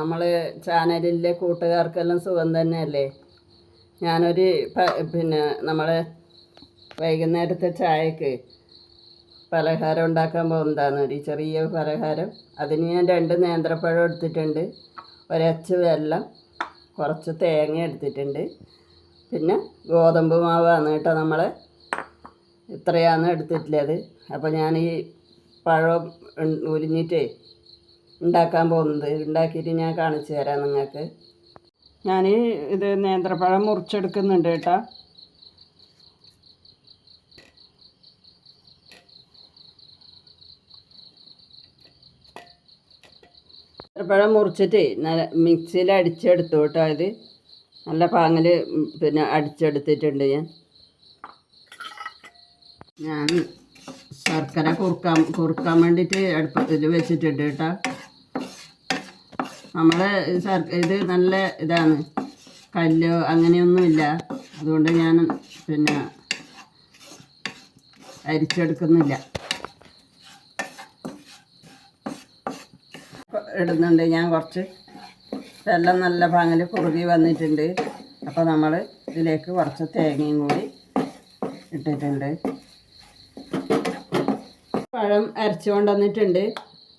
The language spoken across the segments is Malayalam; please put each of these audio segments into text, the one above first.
നമ്മൾ ചാനലിലെ കൂട്ടുകാർക്കെല്ലാം സുഖം തന്നെയല്ലേ? ഞാനൊരു പിന്നെ നമ്മൾ വൈകുന്നേരത്തെ ചായക്ക് പലഹാരം ഉണ്ടാക്കാൻ പോകുന്നതാണ്. ഒരു ചെറിയ പലഹാരം. അതിന് ഞാൻ രണ്ട് നേന്ത്രപ്പഴം എടുത്തിട്ടുണ്ട്. ഒരച്ച് വെല്ലം കുറച്ച് തേങ്ങ എടുത്തിട്ടുണ്ട്. പിന്നെ ഗോതമ്പ് മാവാണ് കേട്ടോ നമ്മൾ ഇത്രയാണ് എടുത്തിട്ടുള്ളത്. അപ്പോൾ ഞാൻ ഈ പഴം ഉരിഞ്ഞിട്ടേ ഉണ്ടാക്കാൻ പോകുന്നത്. ഉണ്ടാക്കിയിട്ട് ഞാൻ കാണിച്ചു തരാം നിങ്ങൾക്ക്. ഞാൻ ഇത് നേന്ത്രപ്പഴം മുറിച്ചെടുക്കുന്നുണ്ട് കേട്ടോ. നേന്ത്രപ്പഴം മുറിച്ചിട്ട് നല്ല മിക്സിയിൽ അടിച്ചെടുത്തു കേട്ടോ ഇത്. നല്ല പാങ്ങിൽ പിന്നെ അടിച്ചെടുത്തിട്ടുണ്ട് ഞാൻ. ഞാൻ ശർക്കര കുറുക്കാൻ കുറുക്കാൻ വേണ്ടിയിട്ട് അടുപ്പത്തിൽ വെച്ചിട്ടുണ്ട് കേട്ടോ. നമ്മളെ ശർക്ക ഇത് നല്ല ഇതാണ്. കല്ലോ അങ്ങനെയൊന്നുമില്ല. അതുകൊണ്ട് ഞാൻ പിന്നെ അരിച്ചെടുക്കുന്നില്ല. ഇടുന്നുണ്ട് ഞാൻ കുറച്ച് വെള്ളം നല്ല പാങ്ങിൽ കുറുകി വന്നിട്ടുണ്ട്. അപ്പോൾ നമ്മൾ ഇതിലേക്ക് കുറച്ച് തേങ്ങയും കൂടി ഇട്ടിട്ടുണ്ട്. പഴം അരച്ചു കൊണ്ടുവന്നിട്ടുണ്ട്.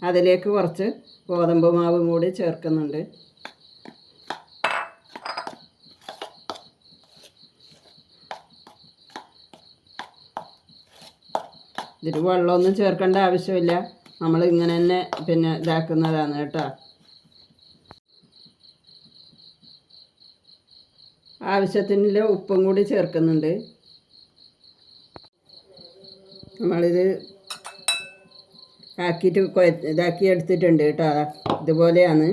അതിലേക്ക് കുറച്ച് ഗോതമ്പ് മാവും കൂടി ചേർക്കുന്നുണ്ട്. ഇതിൽ വെള്ളമൊന്നും ചേർക്കേണ്ട ആവശ്യമില്ല. നമ്മൾ ഇങ്ങനെ തന്നെ പിന്നെ ഇതാക്കുന്നതാണ് കേട്ടോ. ആവശ്യത്തിനുള്ള ഉപ്പും കൂടി ചേർക്കുന്നുണ്ട്. നമ്മളിത് ആക്കിയിട്ട് കൊയ ഇതാക്കി എടുത്തിട്ടുണ്ട് കേട്ടോ ഇതുപോലെയാണ്.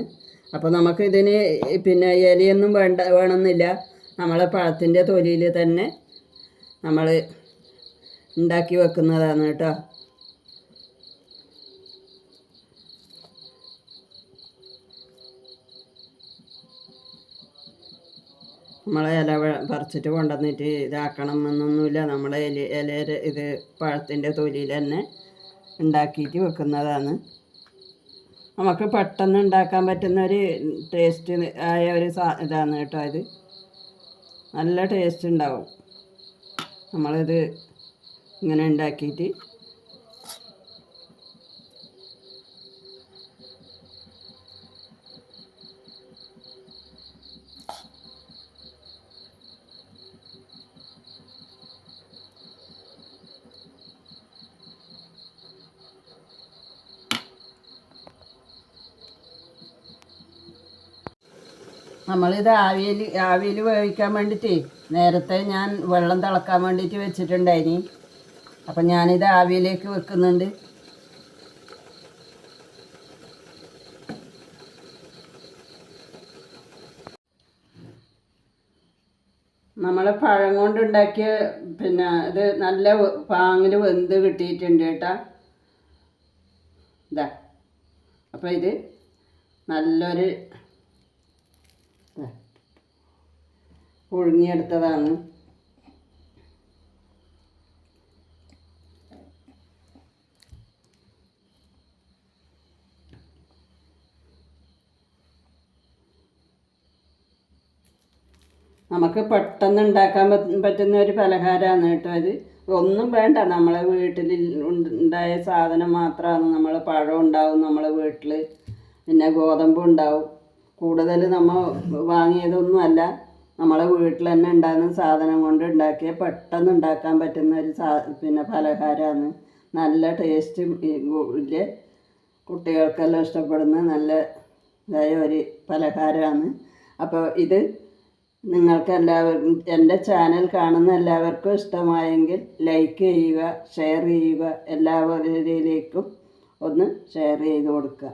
അപ്പോൾ നമുക്ക് ഇതിന് പിന്നെ ഇലയൊന്നും വേണ്ട വേണമെന്നില്ല. നമ്മളെ പഴത്തിന്റെ തൊലിയിൽ തന്നെ നമ്മൾ ഉണ്ടാക്കി വെക്കുന്നതാണ് കേട്ടോ. നമ്മളെ ഇല പറിച്ചിട്ട് കൊണ്ടുവന്നിട്ട് ഇതാക്കണം എന്നൊന്നുമില്ല നമ്മളെ ഇല ഇല ഇത് പഴത്തിന്റെ തൊലിയിൽ തന്നെ ഉണ്ടാക്കിയിട്ട് വെക്കുന്നതാണ്. നമുക്ക് പെട്ടെന്ന് ഉണ്ടാക്കാൻ പറ്റുന്ന ഒരു ടേസ്റ്റ് ആയ ഒരു സാ ഇതാണ് കേട്ടോ ഇത്. നല്ല ടേസ്റ്റ് ഉണ്ടാവും. നമ്മളിത് ഇങ്ങനെ ഉണ്ടാക്കിയിട്ട് നമ്മളിത് ആവിയിൽ ആവിയിൽ വേവിക്കാൻ വേണ്ടിയിട്ട് നേരത്തെ ഞാൻ വെള്ളം തിളക്കാൻ വേണ്ടിയിട്ട് വെച്ചിട്ടുണ്ടായിനി. അപ്പം ഞാനിത് ആവിയിലേക്ക് വെക്കുന്നുണ്ട്. നമ്മൾ പഴം കൊണ്ടുണ്ടാക്കിയ പിന്നെ ഇത് നല്ല പാങ്ങിൽ വെന്ത് കിട്ടിയിട്ടുണ്ട് കേട്ടോ. ഇതാ. അപ്പോൾ ഇത് നല്ലൊരു പുഴുങ്ങിയെടുത്തതാണ് നമുക്ക് പെട്ടെന്ന് ഉണ്ടാക്കാൻ പറ്റുന്ന ഒരു പലഹാരമാണ് കേട്ടോ ഇത്. ഒന്നും വേണ്ട നമ്മളെ വീട്ടിൽ ഉണ്ട- ഉണ്ടായ സാധനം മാത്രമാണ്. നമ്മൾ പഴം ഉണ്ടാവും നമ്മളെ വീട്ടിൽ പിന്നെ ഗോതമ്പ് ഉണ്ടാവും. കൂടുതൽ നമ്മൾ വാങ്ങിയതൊന്നും അല്ല. നമ്മളെ വീട്ടിൽ തന്നെ ഉണ്ടാകുന്ന സാധനം കൊണ്ട് ഉണ്ടാക്കിയ പെട്ടെന്ന് ഉണ്ടാക്കാൻ പറ്റുന്ന ഒരു സാ പിന്നെ പലഹാരമാണ്. നല്ല ടേസ്റ്റും ഇല്ല? കുട്ടികൾക്കെല്ലാം ഇഷ്ടപ്പെടുന്ന നല്ല ഇതായ ഒരു പലഹാരമാണ്. അപ്പോൾ ഇത് നിങ്ങൾക്ക് എല്ലാവർക്കും എന്റെ ചാനൽ കാണുന്ന എല്ലാവർക്കും ഇഷ്ടമായെങ്കിൽ ലൈക്ക് ചെയ്യുക ഷെയർ ചെയ്യുക എല്ലാവരിലേക്കും ഒന്ന് ഷെയർ ചെയ്ത് കൊടുക്കുക.